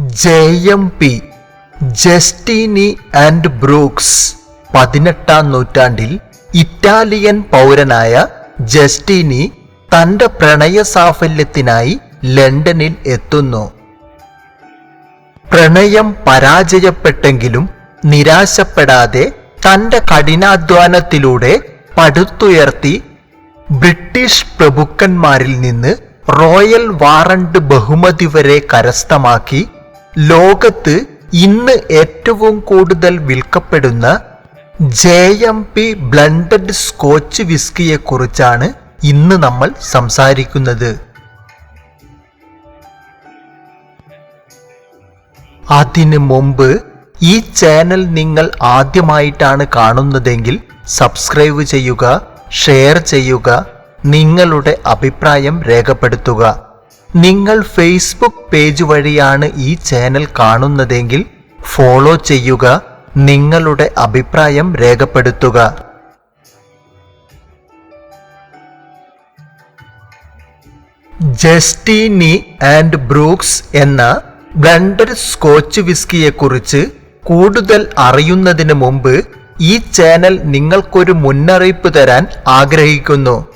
J M P Justerini and Brooks പതിനെട്ടാം നൂറ്റാണ്ടിൽ Italian പൗരനായ ജസ്റ്റീനി തന്റെ പ്രണയ സാഫല്യത്തിനായി ലണ്ടനിൽ എത്തുന്നു. പ്രണയം പരാജയപ്പെട്ടെങ്കിലും നിരാശപ്പെടാതെ തന്റെ കഠിനാധ്വാനത്തിലൂടെ പടുത്തുയർത്തി ബ്രിട്ടീഷ് പ്രഭുക്കന്മാരിൽ നിന്ന് റോയൽ വാറണ്ട് ബഹുമതി വരെ കരസ്ഥമാക്കി ലോകത്ത് ഇന്ന് ഏറ്റവും കൂടുതൽ വിൽക്കപ്പെടുന്ന J M P blended scotch വിസ്കിയെക്കുറിച്ചാണ് ഇന്ന് നമ്മൾ സംസാരിക്കുന്നത്. അതിനു മുമ്പ് ഈ ചാനൽ നിങ്ങൾ ആദ്യമായിട്ടാണ് കാണുന്നതെങ്കിൽ സബ്സ്ക്രൈബ് ചെയ്യുക ഷെയർ ചെയ്യുക നിങ്ങളുടെ അഭിപ്രായം രേഖപ്പെടുത്തുക. നിങ്ങൾ ഫേസ്ബുക്ക് പേജ് വഴിയാണ് ഈ ചാനൽ കാണുന്നതെങ്കിൽ ഫോളോ ചെയ്യുക നിങ്ങളുടെ അഭിപ്രായം രേഖപ്പെടുത്തുക. ജസ്റ്റീനി ആൻഡ് ബ്രൂക്സ് എന്ന ബ്ലണ്ടർ സ്കോച്ച് വിസ്കിയെക്കുറിച്ച് കൂടുതൽ അറിയുന്നതിന് മുമ്പ് ഈ ചാനൽ നിങ്ങൾക്കൊരു മുന്നറിയിപ്പ് തരാൻ ആഗ്രഹിക്കുന്നു.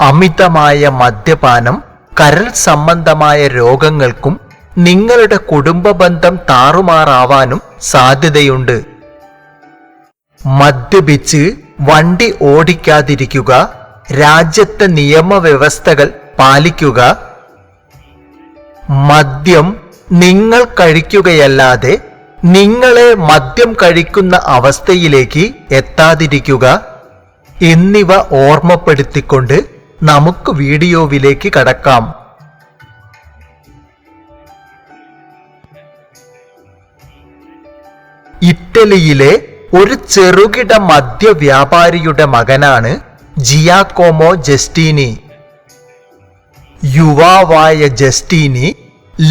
അമിതമായ മദ്യപാനം കരൾ സംബന്ധമായ രോഗങ്ങൾക്കും നിങ്ങളുടെ കുടുംബ ബന്ധം താറുമാറാവാനും സാധ്യതയുണ്ട്. മദ്യപിച്ച് വണ്ടി ഓടിക്കാതിരിക്കുക രാജ്യത്തെ നിയമവ്യവസ്ഥകൾ പാലിക്കുക. മദ്യം നിങ്ങൾ കഴിക്കുകയല്ലാതെ നിങ്ങളെ മദ്യം കഴിക്കുന്ന അവസ്ഥയിലേക്ക് എത്താതിരിക്കുക. എന്നിവ ഓർമ്മപ്പെടുത്തിക്കൊണ്ട് നമുക്ക് വീഡിയോവിലേക്ക് കടക്കാം. ഇറ്റലിയിലെ ഒരു ചെറുകിട മദ്യ വ്യാപാരിയുടെ മകനാണ് ജിയാക്കോമോ ജസ്റ്റീനി. യുവാവായ ജസ്റ്റീനി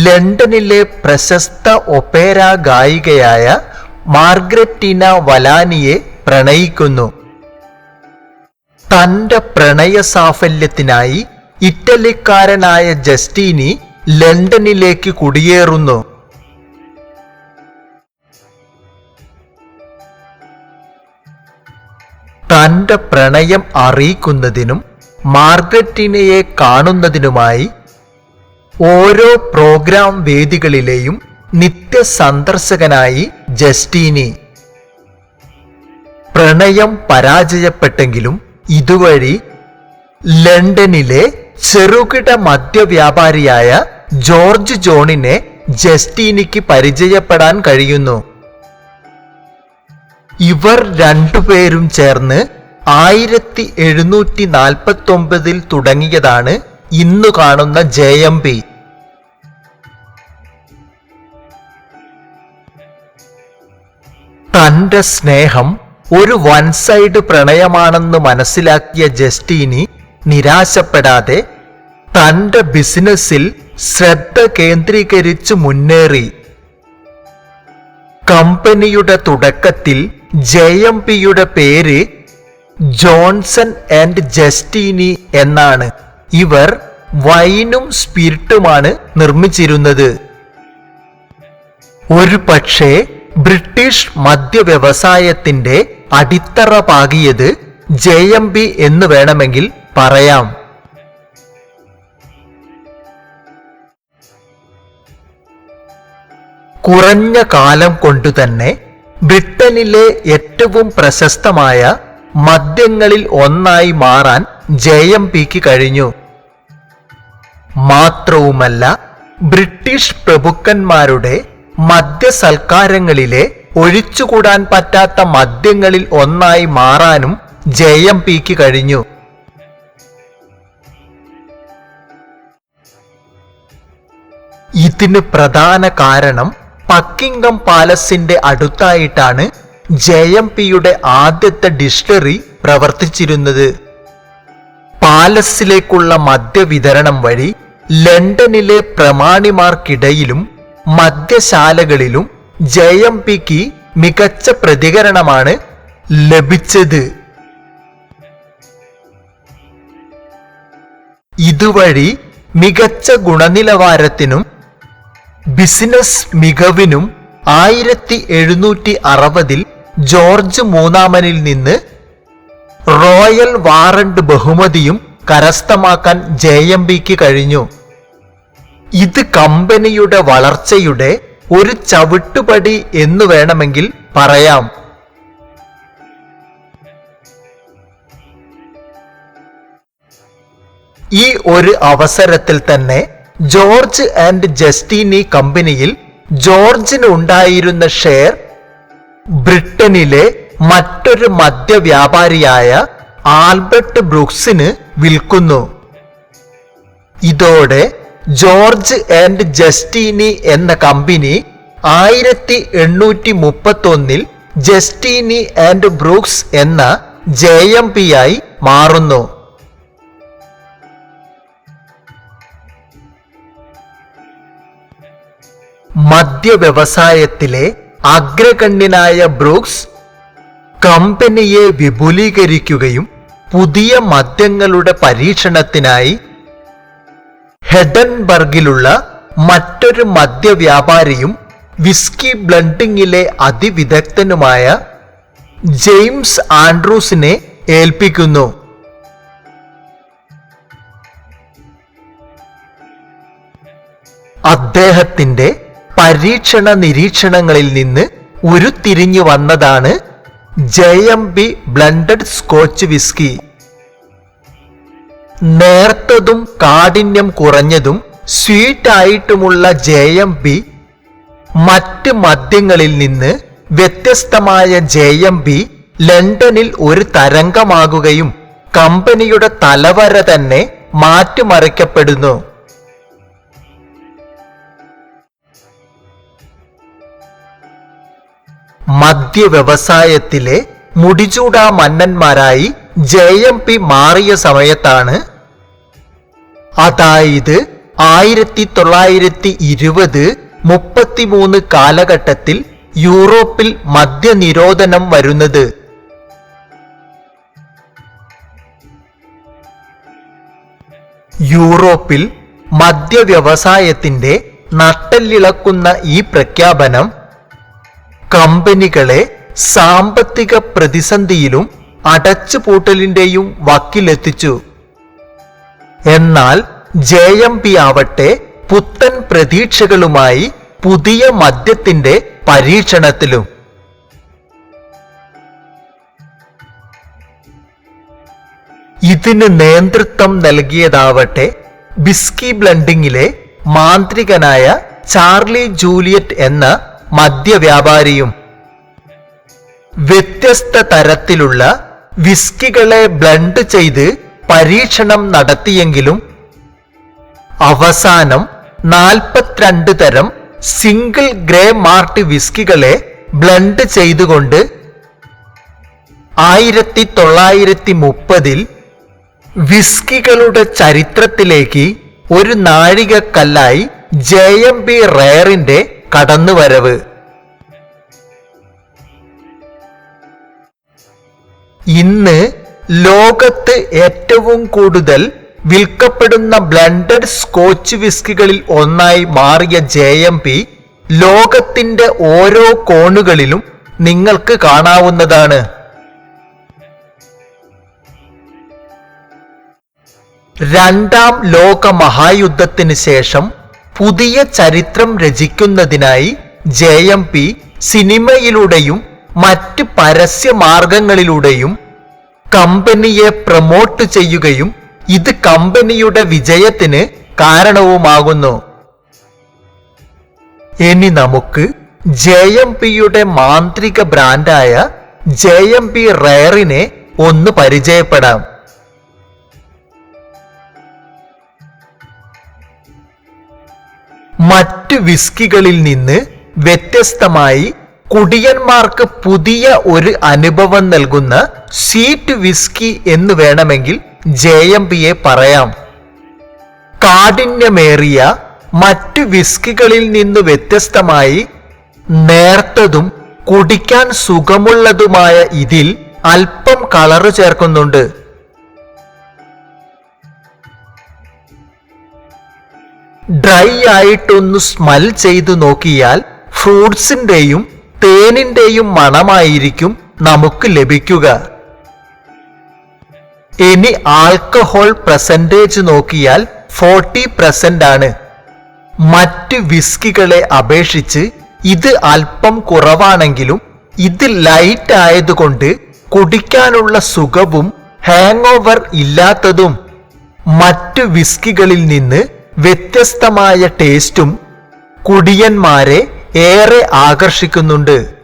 ലണ്ടനിലെ പ്രശസ്ത ഒപേര ഗായികയായ മാർഗ്രറ്റിന വലാനിയെ പ്രണയിക്കുന്നു. തന്റെ പ്രണയ സാഫല്യത്തിനായി ഇറ്റലിക്കാരനായ ജസ്റ്റീനി ലണ്ടനിലേക്ക് കുടിയേറുന്നു. തന്റെ പ്രണയം അറിയിക്കുന്നതിനും മാർഗറ്റിനയെ കാണുന്നതിനുമായി ഓരോ പ്രോഗ്രാം വേദികളിലെയും നിത്യ സന്ദർശകനായി ജസ്റ്റീനി. പ്രണയം പരാജയപ്പെട്ടെങ്കിലും ഇതുവഴി ലണ്ടനിലെ ചെറുകിട മദ്യവ്യാപാരിയായ ജോർജ് ജോണിനെ ജസ്റ്റീനിക്ക് പരിചയപ്പെടാൻ കഴിയുന്നു. ഇവർ രണ്ടുപേരും ചേർന്ന് ആയിരത്തി എഴുന്നൂറ്റി നാൽപ്പത്തി ഒമ്പതിൽ തുടങ്ങിയതാണ് ഇന്നു കാണുന്ന ജെ എം പി. തന്റെ സ്നേഹം ഒരു വൺ സൈഡ് പ്രണയമാണെന്ന് മനസ്സിലാക്കിയ ജസ്റ്റീനി നിരാശപ്പെടാതെ തന്റെ ബിസിനസ്സിൽ ശ്രദ്ധ കേന്ദ്രീകരിച്ച് മുന്നേറി. കമ്പനിയുടെ തുടക്കത്തിൽ ജെ എം പിയുടെ പേര് ജോൺസൺ ആൻഡ് ജസ്റ്റീനി എന്നാണ്. ഇവർ വൈനും സ്പിരിറ്റുമാണ് നിർമ്മിച്ചിരുന്നത്. ഒരു പക്ഷേ ബ്രിട്ടീഷ് മദ്യവ്യവസായത്തിന്റെ അടിത്തറ പാകിയത് ജെ എം ബി എന്ന് വേണമെങ്കിൽ പറയാം. കുറഞ്ഞ കാലം കൊണ്ടുതന്നെ ബ്രിട്ടനിലെ ഏറ്റവും പ്രശസ്തമായ മദ്യങ്ങളിൽ ഒന്നായി മാറാൻ ജെ എം പിക്ക് കഴിഞ്ഞു. മാത്രവുമല്ല ബ്രിട്ടീഷ് പ്രഭുക്കന്മാരുടെ മദ്യസൽക്കാരങ്ങളിലെ ഒഴിച്ചുകൂടാൻ പറ്റാത്ത മദ്യങ്ങളിൽ ഒന്നായി മാറാനും ജെ എം പിക്ക് കഴിഞ്ഞു. ഇതിന് പ്രധാന കാരണം പക്കിംഗം പാലസിന്റെ അടുത്തായിട്ടാണ് ജെ എം പിയുടെ ആദ്യത്തെ ഡിസ്റ്റിലറി പ്രവർത്തിച്ചിരുന്നത്. പാലസിലേക്കുള്ള മദ്യവിതരണം വഴി ലണ്ടനിലെ പ്രമാണിമാർക്കിടയിലും മദ്യശാലകളിലും ജെ എം പിക്ക് മികച്ച പ്രതികരണമാണ് ലഭിച്ചത്. ഇതുവഴി മികച്ച ഗുണനിലവാരത്തിനും ബിസിനസ് മികവിനും ആയിരത്തി എഴുന്നൂറ്റി അറുപതിൽ ജോർജ് മൂന്നാമനിൽ നിന്ന് റോയൽ വാറണ്ട് ബഹുമതിയും കരസ്ഥമാക്കാൻ ജെ എം ബിക്ക് കഴിഞ്ഞു. ഇത് കമ്പനിയുടെ വളർച്ചയുടെ ഒരു ചവിട്ടുപടി എന്ന് വേണമെങ്കിൽ പറയാം. ഈ ഒരു അവസരത്തിൽ തന്നെ ജോർജ് ആൻഡ് ജസ്റ്റീനി കമ്പനിയിൽ ജോർജിന് ഉണ്ടായിരുന്ന ഷെയർ ബ്രിട്ടനിലെ മറ്റൊരു മദ്യവ്യാപാരിയായ ആൽബർട്ട് ബ്രൂക്സിന് വിൽക്കുന്നു. ഇതോടെ ജോർജ് ആൻഡ് ജസ്റ്റീനി എന്ന കമ്പനി ആയിരത്തി എണ്ണൂറ്റി മുപ്പത്തൊന്നിൽ ജസ്റ്റീനി ആൻഡ് ബ്രൂക്സ് എന്ന ജെ എം പി ആയി മാറുന്നു. മദ്യവ്യവസായത്തിലെ അഗ്രഗണ്യനായ ബ്രൂക്സ് കമ്പനിയെ വിപുലീകരിക്കുകയും പുതിയ മദ്യങ്ങളുടെ പരീക്ഷണത്തിനായി ഹെഡൻബർഗിലുള്ള മറ്റൊരു മദ്യവ്യാപാരിയും വിസ്കി ബ്ലണ്ടിങ്ങിലെ അതിവിദഗ്ധനുമായ ജെയിംസ് ആൻഡ്രൂസിനെ ഏൽപ്പിക്കുന്നു. അദ്ദേഹത്തിന്റെ പരീക്ഷണ നിരീക്ഷണങ്ങളിൽ നിന്ന് ഉരുത്തിരിഞ്ഞു വന്നതാണ് J M B blended scotch whisky. നേർത്തതും കാഠിന്യം കുറഞ്ഞതും സ്വീറ്റ് ആയിട്ടുമുള്ള ജെ എം ബി മറ്റ് മദ്യങ്ങളിൽ നിന്ന് വ്യത്യസ്തമായ ജെ എം ബി ലണ്ടനിൽ ഒരു തരംഗമാകുകയും കമ്പനിയുടെ തലവര തന്നെ മാറ്റിമറിക്കപ്പെടുന്നു. മദ്യവ്യവസായത്തിലെ മുടിചൂടാ മന്നന്മാരായി ജെ എം പി മാറിയ സമയത്താണ് അതായത് ആയിരത്തി തൊള്ളായിരത്തി ഇരുപത് മുപ്പത്തിമൂന്ന് കാലഘട്ടത്തിൽ യൂറോപ്പിൽ മദ്യനിരോധനം വരുന്നത്. യൂറോപ്പിൽ മദ്യവ്യവസായത്തിന്റെ നട്ടല്ലിളക്കുന്ന ഈ പ്രഖ്യാപനം കമ്പനികളെ സാമ്പത്തിക പ്രതിസന്ധിയിലും അടച്ചുപൂട്ടലിന്റെയും വക്കിലെത്തിച്ചു. എന്നാൽ ജെ എം പി ആവട്ടെ പുത്തൻ പ്രതീക്ഷകളുമായി പുതിയ മദ്യത്തിന്റെ പരീക്ഷണത്തിലും. ഇതിന് നേതൃത്വം നൽകിയതാവട്ടെ ബിസ്കി ബ്ലണ്ടിങ്ങിലെ മാന്ത്രികനായ ചാർലി ജൂലിയറ്റ് എന്ന മദ്യവ്യാപാരിയും വ്യത്യസ്ത തരത്തിലുള്ള വിസ്കികളെ ബ്ലണ്ട് ചെയ്ത് പരീക്ഷണം നടത്തിയെങ്കിലും അവസാനം നാൽപ്പത്തിരണ്ട് തരം സിംഗിൾ ഗ്രേ മാർട്ട് വിസ്കികളെ ബ്ലണ്ട് ചെയ്തുകൊണ്ട് ആയിരത്തി തൊള്ളായിരത്തി മുപ്പതിൽ വിസ്കികളുടെ ചരിത്രത്തിലേക്ക് ഒരു നാഴികക്കല്ലായി ജെ എം ബി റയറിന്റെ കടന്നുവരവ്. ഇന്ന് ലോകത്ത് ഏറ്റവും കൂടുതൽ വിൽക്കപ്പെടുന്ന ബ്ലണ്ടഡ് സ്കോച്ച് വിസ്കികളിൽ ഒന്നായി മാറിയ ജെ എം പി ലോകത്തിന്റെ ഓരോ കോണുകളിലും നിങ്ങൾക്ക് കാണാവുന്നതാണ്. രണ്ടാം ലോക മഹായുദ്ധത്തിന് ശേഷം പുതിയ ചരിത്രം രചിക്കുന്നതിനായി ജെ എം പി സിനിമയിലൂടെയും മറ്റ് പരസ്യ മാർഗങ്ങളിലൂടെയും കമ്പനിയെ പ്രമോട്ട് ചെയ്യുകയും ഇത് കമ്പനിയുടെ വിജയത്തിന് കാരണവുമാകുന്നു. ഇനി നമുക്ക് ജെ എം പിയുടെ മാന്ത്രിക ബ്രാൻഡായ ജെ എം പി റയറിനെ ഒന്ന് പരിചയപ്പെടാം. മറ്റ് വിസ്കികളിൽ നിന്ന് വ്യത്യസ്തമായി കുടിയന്മാർക്ക് പുതിയ ഒരു അനുഭവം നൽകുന്ന സീറ്റ് വിസ്കി എന്ന് വേണമെങ്കിൽ ജെ എം പിയെ പറയാം. കാഠിന്യമേറിയ മറ്റ് വിസ്കികളിൽ നിന്ന് വ്യത്യസ്തമായി നേർത്തതും കുടിക്കാൻ സുഖമുള്ളതുമായ ഇതിൽ അല്പം കളറ് ചേർക്കുന്നുണ്ട്. ഡ്രൈ ആയിട്ടൊന്ന് സ്മെൽ ചെയ്തു നോക്കിയാൽ ഫ്രൂട്ട്സിന്റെയും തേനിന്റെയും മണമായിരിക്കും നമുക്ക് ലഭിക്കുക. ഇനി ആൽക്കഹോൾ പെർസെന്റേജ് നോക്കിയാൽ ഫോർട്ടി പെർസെന്റ് ആണ്. മറ്റ് വിസ്കികളെ അപേക്ഷിച്ച് ഇത് അല്പം കുറവാണെങ്കിലും ഇത് ലൈറ്റ് ആയതുകൊണ്ട് കുടിക്കാനുള്ള സുഖവും ഹാങ് ഓവർ ഇല്ലാത്തതും മറ്റു വിസ്കികളിൽ നിന്ന് വ്യത്യസ്തമായ ടേസ്റ്റും കുടിയന്മാരെ ഏറെ ആകർഷിക്കുന്നുണ്ട്.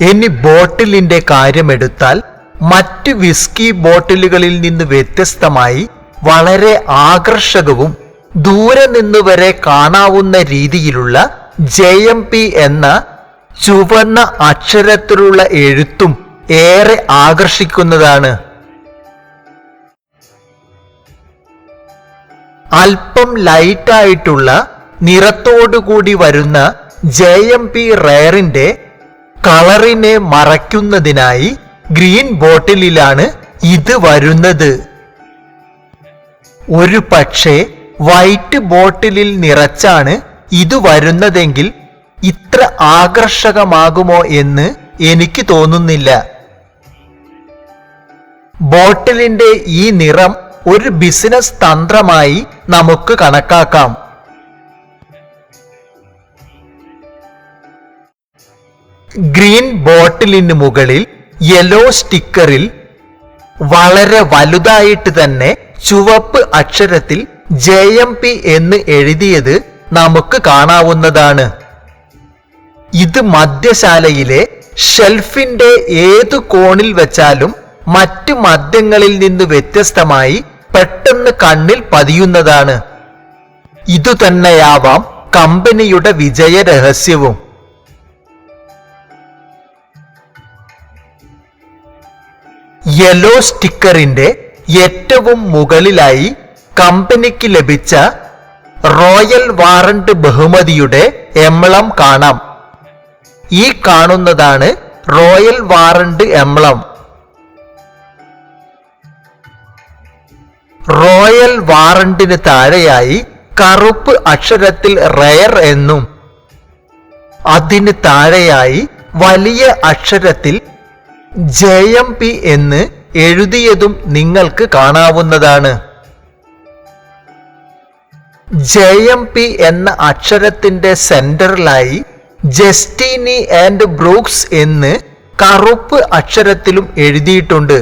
ഇനി ബോട്ടിലിന്റെ കാര്യമെടുത്താൽ മറ്റ് വിസ്കി ബോട്ടിലുകളിൽ നിന്ന് വ്യത്യസ്തമായി വളരെ ആകർഷകവും ദൂരെ നിന്ന് വരെ കാണാവുന്ന രീതിയിലുള്ള ജെ എം പി എന്ന ചുവന്ന അക്ഷരത്തിലുള്ള എഴുത്തും ഏറെ ആകർഷിക്കുന്നതാണ്. അല്പം ലൈറ്റായിട്ടുള്ള നിറത്തോടുകൂടി വരുന്ന ജെ എം പി റയറിന്റെ കളറിനെ മറയ്ക്കുന്നതിനായി ഗ്രീൻ ബോട്ടിലിലാണ് ഇത് വരുന്നത്. ഒരു പക്ഷേ വൈറ്റ് ബോട്ടിലിൽ നിറച്ചാണ് ഇത് വരുന്നതെങ്കിൽ ഇത്ര ആകർഷകമാകുമോ എന്ന് എനിക്ക് തോന്നുന്നില്ല. ബോട്ടിലിന്റെ ഈ നിറം ഒരു ബിസിനസ് തന്ത്രമായി നമുക്ക് കണക്കാക്കാം. ഗ്രീൻ ബോട്ടിലിന് മുകളിൽ യെല്ലോ സ്റ്റിക്കറിൽ വളരെ വലുതായിട്ട് തന്നെ ചുവപ്പ് അക്ഷരത്തിൽ ജെ എം പി എന്ന് എഴുതിയത് നമുക്ക് കാണാവുന്നതാണ്. ഇത് മദ്യശാലയിലെ ഷെൽഫിന്റെ ഏതു കോണിൽ വെച്ചാലും മറ്റു മദ്യങ്ങളിൽ നിന്ന് വ്യത്യസ്തമായി പെട്ടെന്ന് കണ്ണിൽ പതിയുന്നതാണ്. ഇതുതന്നെയാവാം കമ്പനിയുടെ വിജയ രഹസ്യവും. യെല്ലോ സ്റ്റിക്കറിന്റെ ഏറ്റവും മുകളിലായി കമ്പനിക്ക് ലഭിച്ച റോയൽ വാറണ്ട് ബഹുമതിയുടെ എംളം കാണാം. ഈ കാണുന്നതാണ് റോയൽ വാറണ്ട് എംളം റോയൽ വാറണ്ടിന് താഴെയായി കറുപ്പ് അക്ഷരത്തിൽ റെയർ എന്നും അതിന് താഴെയായി വലിയ അക്ഷരത്തിൽ ജെ എം പി എന്ന് എഴുതിയതും നിങ്ങൾക്ക് കാണാവുന്നതാണ്. ജെ എം പി എന്ന അക്ഷരത്തിന്റെ സെന്ററിലായി ജസ്റ്റിനി ആൻഡ് ബ്രൂക്സ് എന്ന് കറുപ്പ് അക്ഷരത്തിലും എഴുതിയിട്ടുണ്ട്.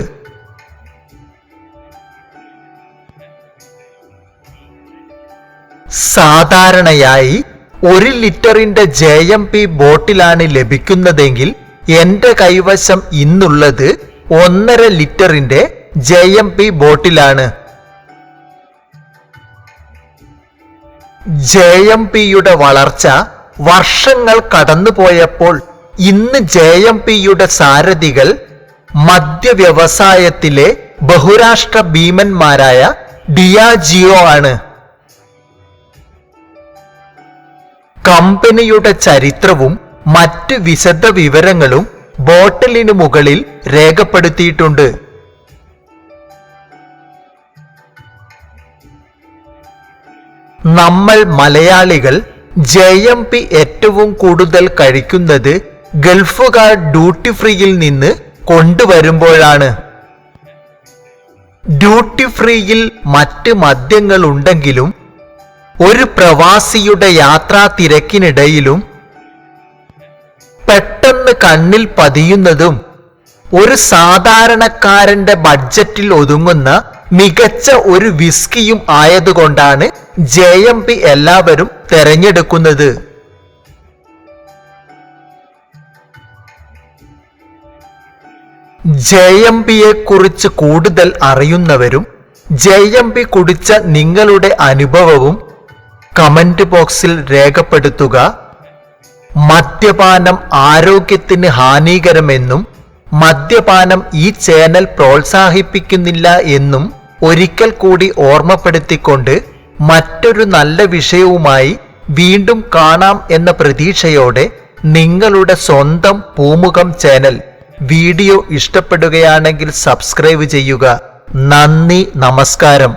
സാധാരണയായി ഒരു ലിറ്ററിന്റെ ജെ എം പി ബോട്ടിലാണ് ലഭിക്കുന്നതെങ്കിൽ എന്റെ കൈവശം ഇന്നുള്ളത് ഒന്നര ലിറ്ററിന്റെ ജെ എം പി ബോട്ടിലാണ്. ജെ എം പിയുടെ വളർച്ച വർഷങ്ങൾ കടന്നുപോയപ്പോൾ ഇന്ന് ജെ എം പിയുടെ സാരഥികൾ മദ്യവ്യവസായത്തിലെ ബഹുരാഷ്ട്ര ഭീമന്മാരായ ഡിയാജിയോ ആണ്. കമ്പനിയുടെ ചരിത്രവും മറ്റ് വിശദ വിവരങ്ങളും ബോട്ടിലിനു മുകളിൽ രേഖപ്പെടുത്തിയിട്ടുണ്ട്. നമ്മൾ മലയാളികൾ ജെ എം പി ഏറ്റവും കൂടുതൽ കഴിക്കുന്നത് ഗൾഫുകാർ ഡ്യൂട്ടി ഫ്രീയിൽ നിന്ന് കൊണ്ടുവരുമ്പോഴാണ്. ഡ്യൂട്ടി ഫ്രീയിൽ മറ്റ് മദ്യങ്ങൾ ഉണ്ടെങ്കിലും ഒരു പ്രവാസിയുടെ യാത്രാ തിരക്കിനിടയിലും പെട്ടെന്ന് കണ്ണിൽ പതിയുന്നതും ഒരു സാധാരണക്കാരന്റെ ബഡ്ജറ്റിൽ ഒതുങ്ങുന്ന മികച്ച ഒരു വിസ്കിയും ആയതുകൊണ്ടാണ് ജെ എം പി എല്ലാവരും തെരഞ്ഞെടുക്കുന്നത്. ജെ എം പിയെ കുറിച്ച് കൂടുതൽ അറിയുന്നവരും ജെ എം പി കുടിച്ച നിങ്ങളുടെ അനുഭവവും കമന്റ് ബോക്സിൽ രേഖപ്പെടുത്തുക. മദ്യപാനം ആരോഗ്യത്തിന് ഹാനികരമെന്നും മദ്യപാനം ഈ ചാനൽ പ്രോത്സാഹിപ്പിക്കുന്നില്ല എന്നും ഒരിക്കൽ കൂടി ഓർമ്മപ്പെടുത്തിക്കൊണ്ട് മറ്റൊരു നല്ല വിഷയവുമായി വീണ്ടും കാണാം എന്ന പ്രതീക്ഷയോടെ നിങ്ങളുടെ സ്വന്തം പൂമുഖം ചാനൽ വീഡിയോ ഇഷ്ടപ്പെടുകയാണെങ്കിൽ സബ്സ്ക്രൈബ് ചെയ്യുക. നന്ദി നമസ്കാരം.